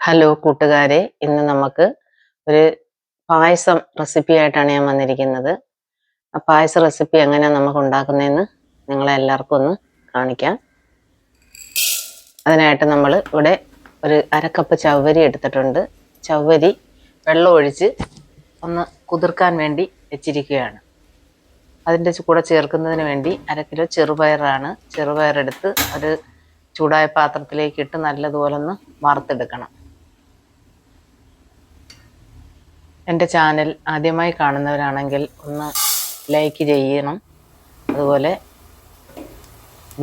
Hello കൂട്ടുകാരെ. ഇന്ന് നമുക്ക് ഒരു പായസം റെസിപ്പി ആയിട്ടാണ് ഞാൻ വന്നിരിക്കുന്നത്. ആ പായസ റെസിപ്പി എങ്ങനെയാണ് നമുക്ക് ഉണ്ടാക്കുന്നതെന്ന് നിങ്ങളെ എല്ലാവർക്കും ഒന്ന് കാണിക്കാം. അതിനായിട്ട് നമ്മൾ ഇവിടെ ഒരു അരക്കപ്പ് ചവ്വരി എടുത്തിട്ടുണ്ട്. ചവ്വരി വെള്ളം ഒഴിച്ച് ഒന്ന് കുതിർക്കാൻ വേണ്ടി വെച്ചിരിക്കുകയാണ്. അതിന്റെ കൂടെ ചേർക്കുന്നതിന് വേണ്ടി അര കിലോ ചെറുപയറാണ്. ചെറുപയറെടുത്ത് ഒരു ചൂടായ പാത്രത്തിലേക്ക് ഇട്ട് നല്ലതുപോലെ ഒന്ന് വറുത്തെടുക്കണം. എന്റെ ചാനൽ ആദ്യമായി കാണുന്നവരാണെങ്കിൽ ഒന്ന് ലൈക്ക് ചെയ്യണം. അതുപോലെ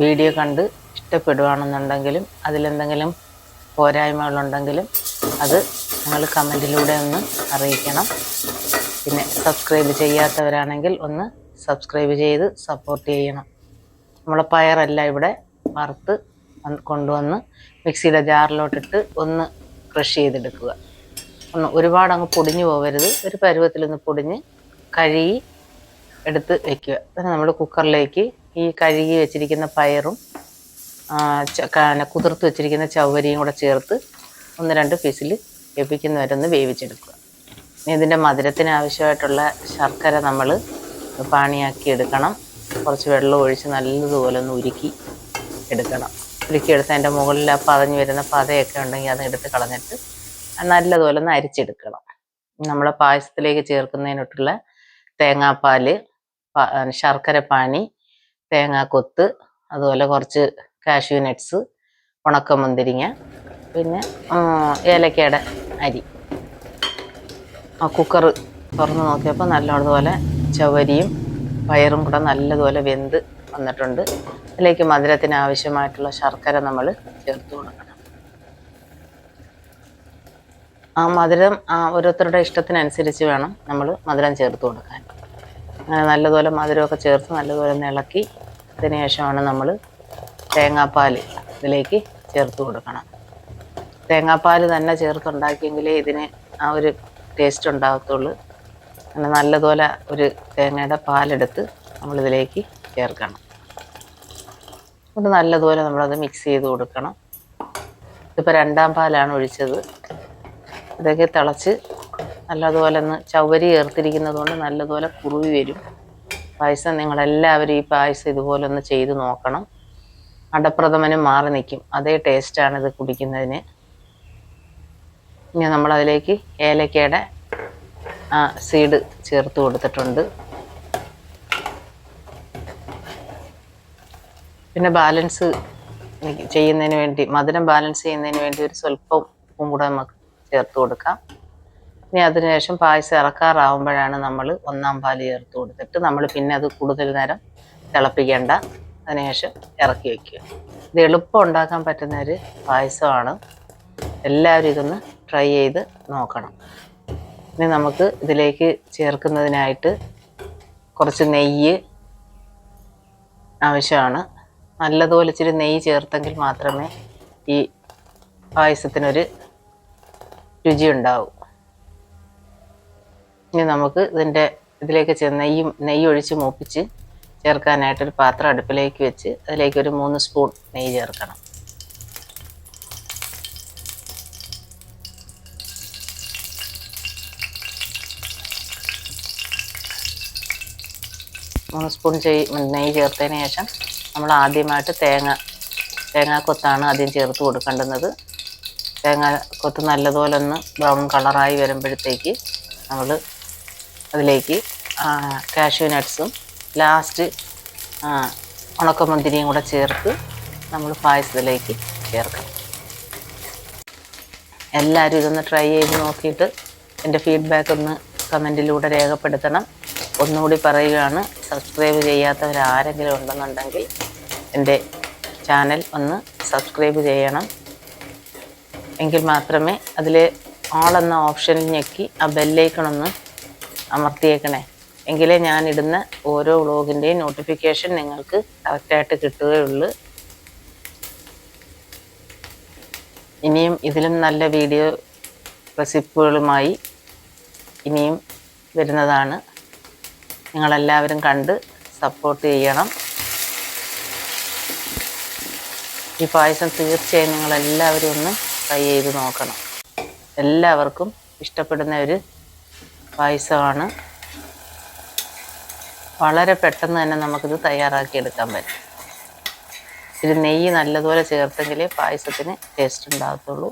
വീഡിയോ കണ്ട് ഇഷ്ടപ്പെടുകയാണെന്നുണ്ടെങ്കിലും അതിലെന്തെങ്കിലും പോരായ്മകളുണ്ടെങ്കിലും അത് നിങ്ങൾ കമന്റിലൂടെ ഒന്ന് അറിയിക്കണം. പിന്നെ സബ്സ്ക്രൈബ് ചെയ്യാത്തവരാണെങ്കിൽ ഒന്ന് സബ്സ്ക്രൈബ് ചെയ്ത് സപ്പോർട്ട് ചെയ്യണം. നമ്മളെ പയറല്ല ഇവിടെ വറുത്ത് കൊണ്ടുവന്ന് മിക്സിയുടെ ജാറിലോട്ടിട്ട് ഒന്ന് ക്രഷ് ചെയ്തെടുക്കുക. ഒന്ന് ഒരുപാട് അങ്ങ് പൊടിഞ്ഞു പോകരുത് ഒരു പരുവത്തിലൊന്ന് പൊടിഞ്ഞ് കഴുകി എടുത്ത് വെക്കുക. പിന്നെ നമ്മൾ കുക്കറിലേക്ക് ഈ കഴുകി വെച്ചിരിക്കുന്ന പയറും കുതിർത്ത് വെച്ചിരിക്കുന്ന ചവരിയും കൂടെ ചേർത്ത് ഒന്ന് രണ്ട് പീസിൽ ലഭിക്കുന്നവരൊന്ന് വേവിച്ചെടുക്കുക. ഇതിന്റെ മധുരത്തിന് ആവശ്യമായിട്ടുള്ള ശർക്കര നമ്മൾ പാണിയാക്കി എടുക്കണം. കുറച്ച് വെള്ളം ഒഴിച്ച് നല്ലതുപോലെ ഒന്ന് ഉരുക്കി എടുക്കണം. ഉരുക്കി ഉരുക്കിയെടുത്ത് അതിന്റെ മുകളിൽ ആ പതഞ്ഞ് വരുന്ന പതയൊക്കെ ഉണ്ടെങ്കിൽ അത് എടുത്ത് കളഞ്ഞിട്ട് നല്ലതുപോലെ ഒന്ന് അരിച്ചെടുക്കണം. നമ്മൾ പായസത്തിലേക്ക് ചേർക്കുന്നതിനോട്ടുള്ള തേങ്ങാപ്പാൽ പ- ശർക്കര പാനി തേങ്ങാക്കൊത്ത് അതുപോലെ കുറച്ച് കാഷ്യൂ നട്ട്സ് ഉണക്കമുന്തിരിങ്ങ പിന്നെ ഏലക്കയുടെ അരി. ആ കുക്കർ തുറന്ന് നോക്കിയപ്പോൾ നല്ലതുപോലെ ചവരിയും പയറും കൂടെ നല്ലതുപോലെ വെന്ത് വന്നിട്ടുണ്ട്. അതിലേക്ക് മധുരത്തിന് ആവശ്യമായിട്ടുള്ള ശർക്കര നമ്മൾ ചേർത്ത് കൊടുക്കണം. ആ മധുരം ആ ഓരോരുത്തരുടെ ഇഷ്ടത്തിനനുസരിച്ച് വേണം നമ്മൾ മധുരം ചേർത്ത് കൊടുക്കാൻ. അങ്ങനെ നല്ലതുപോലെ മധുരമൊക്കെ ചേർത്ത് നല്ലതുപോലെ ഇളക്കി അതിന് ശേഷമാണ് നമ്മൾ തേങ്ങാപ്പാൽ ഇതിലേക്ക് ചേർത്ത് കൊടുക്കണം. തേങ്ങാപ്പാൽ തന്നെ ചേർത്തുണ്ടാക്കിയെങ്കിലേ ഇതിന് ആ ഒരു ടേസ്റ്റ് ഉണ്ടാകത്തുള്ളൂ. അങ്ങനെ നല്ലതുപോലെ ഒരു തേങ്ങയുടെ പാലെടുത്ത് നമ്മളിതിലേക്ക് ചേർക്കണം. അത് നല്ലതുപോലെ നമ്മളത് മിക്സ് ചെയ്ത് കൊടുക്കണം. ഇതിപ്പോൾ രണ്ടാം പാലാണ് ഒഴിച്ചത്. ഇതൊക്കെ തിളച്ച് നല്ലതുപോലെ ഒന്ന് ചവരി ചേർത്തിരിക്കുന്നത് കൊണ്ട് നല്ലതുപോലെ കുറുവി വരും. പായസം നിങ്ങളെല്ലാവരും ഈ പായസം ഇതുപോലെ ഒന്ന് ചെയ്ത് നോക്കണം. അടപ്രഥമനും മാറി നിൽക്കും. അതേ ടേസ്റ്റാണ് ഇത് കുടിക്കുന്നതിന്. ഇനി നമ്മളതിലേക്ക് ഏലക്കയുടെ ആ സീഡ് ചേർത്ത് കൊടുത്തിട്ടുണ്ട്. പിന്നെ ബാലൻസ് ചെയ്യുന്നതിന് വേണ്ടി മധുരം ബാലൻസ് ചെയ്യുന്നതിന് വേണ്ടി ഒരു സ്വല്പം ഉപ്പും കൂടെ നമുക്ക് ചേർത്ത് കൊടുക്കാം. ഇനി അതിനുശേഷം പായസം ഇറക്കാറാവുമ്പോഴാണ് നമ്മൾ ഒന്നാം പാൽ ചേർത്ത് കൊടുത്തിട്ട് നമ്മൾ പിന്നെ അത് കൂടുതൽ നേരം തിളപ്പിക്കേണ്ട. അതിനുശേഷം ഇറക്കി വയ്ക്കുക ഇത് എളുപ്പം ഉണ്ടാക്കാൻ പറ്റുന്ന ഒരു പായസമാണ്. എല്ലാവരും ഇതൊന്ന് ട്രൈ ചെയ്ത് നോക്കണം. ഇനി നമുക്ക് ഇതിലേക്ക് ചേർക്കുന്നതിനായിട്ട് കുറച്ച് നെയ്യ് ആവശ്യമാണ്. നല്ലതുപോലെ ഇച്ചിരി നെയ്യ് ചേർത്തെങ്കിൽ മാത്രമേ ഈ പായസത്തിനൊരു രുചി ഉണ്ടാവും ഇനി നമുക്ക് ഇതിന്റെ ഇതിലേക്ക് ചെ നെയ്യും നെയ്യ് ഒഴിച്ച് മൂപ്പിച്ച് ചേർക്കാനായിട്ടൊരു പാത്രം അടുപ്പിലേക്ക് വെച്ച് അതിലേക്ക് ഒരു മൂന്ന് സ്പൂൺ നെയ്യ് ചേർക്കണം. മൂന്ന് സ്പൂൺ നെയ്യ് ചേർത്തതിന് ശേഷം നമ്മൾ ആദ്യമായിട്ട് തേങ്ങ തേങ്ങാക്കൊത്താണ് ആദ്യം ചേർത്ത് കൊടുക്കേണ്ടുന്നത്. തേങ്ങ കൊത്ത് നല്ലതുപോലെ ഒന്ന് ബ്രൗൺ കളറായി വരുമ്പോഴത്തേക്ക് നമ്മൾ അതിലേക്ക് കാഷ്യൂ നട്ട്സും ലാസ്റ്റ് ഉണക്കമുന്തിരിയും കൂടെ ചേർത്ത് നമ്മൾ പായസത്തിലേക്ക് ചേർക്കണം. എല്ലാവരും ഇതൊന്ന് ട്രൈ ചെയ്ത് നോക്കിയിട്ട് എന്റെ ഫീഡ്ബാക്ക് ഒന്ന് കമന്റിലൂടെ രേഖപ്പെടുത്തണം. ഒന്നുകൂടി പറയുകയാണ് സബ്സ്ക്രൈബ് ചെയ്യാത്തവരാരെങ്കിലും ഉണ്ടെന്നുണ്ടെങ്കിൽ എന്റെ ചാനൽ ഒന്ന് സബ്സ്ക്രൈബ് ചെയ്യണം. എങ്കിൽ മാത്രമേ അതിൽ ഓൾ എന്ന ഓപ്ഷനിൽ ഞെക്കി ആ ബെല്ലൈക്കൺ ഒന്ന് അമർത്തിയേക്കണേ. എങ്കിലേ ഞാൻ ഇടുന്ന ഓരോ വ്ളോഗിന്റെയും നോട്ടിഫിക്കേഷൻ നിങ്ങൾക്ക് കറക്റ്റായിട്ട് കിട്ടുകയുള്ളൂ. ഇനിയും ഇതിലും നല്ല വീഡിയോ റെസിപ്പുകളുമായി ഇനിയും വരുന്നതാണ്. നിങ്ങളെല്ലാവരും കണ്ട് സപ്പോർട്ട് ചെയ്യണം. ഈ പായസം തീർച്ചയായും നിങ്ങളെല്ലാവരും ഒന്ന് ട്രൈ ചെയ്ത് നോക്കണം. എല്ലാവർക്കും ഇഷ്ടപ്പെടുന്ന ഒരു പായസമാണ്. വളരെ പെട്ടെന്ന് തന്നെ നമുക്കിത് തയ്യാറാക്കി എടുക്കാൻ പറ്റും. ഇതിൽ നെയ്യ് നല്ലതുപോലെ ചേർത്തെങ്കിലേ പായസത്തിന് ടേസ്റ്റ് ഉണ്ടാകത്തുള്ളൂ.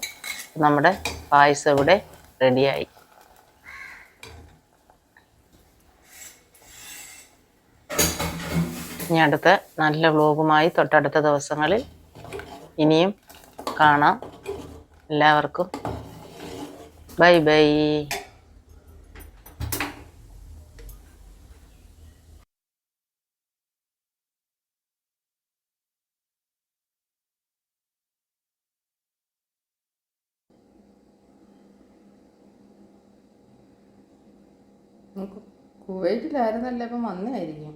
നമ്മുടെ പായസം ഇവിടെ റെഡിയായി. ഇനി അടുത്ത നല്ല വ്ലോഗുമായി തൊട്ടടുത്ത ദിവസങ്ങളിൽ ഇനിയും കാണാം. എല്ലാവർക്കും. Bye bye. കുവൈറ്റിലായിരുന്നല്ലേ ഇപ്പം വന്നായിരിക്കും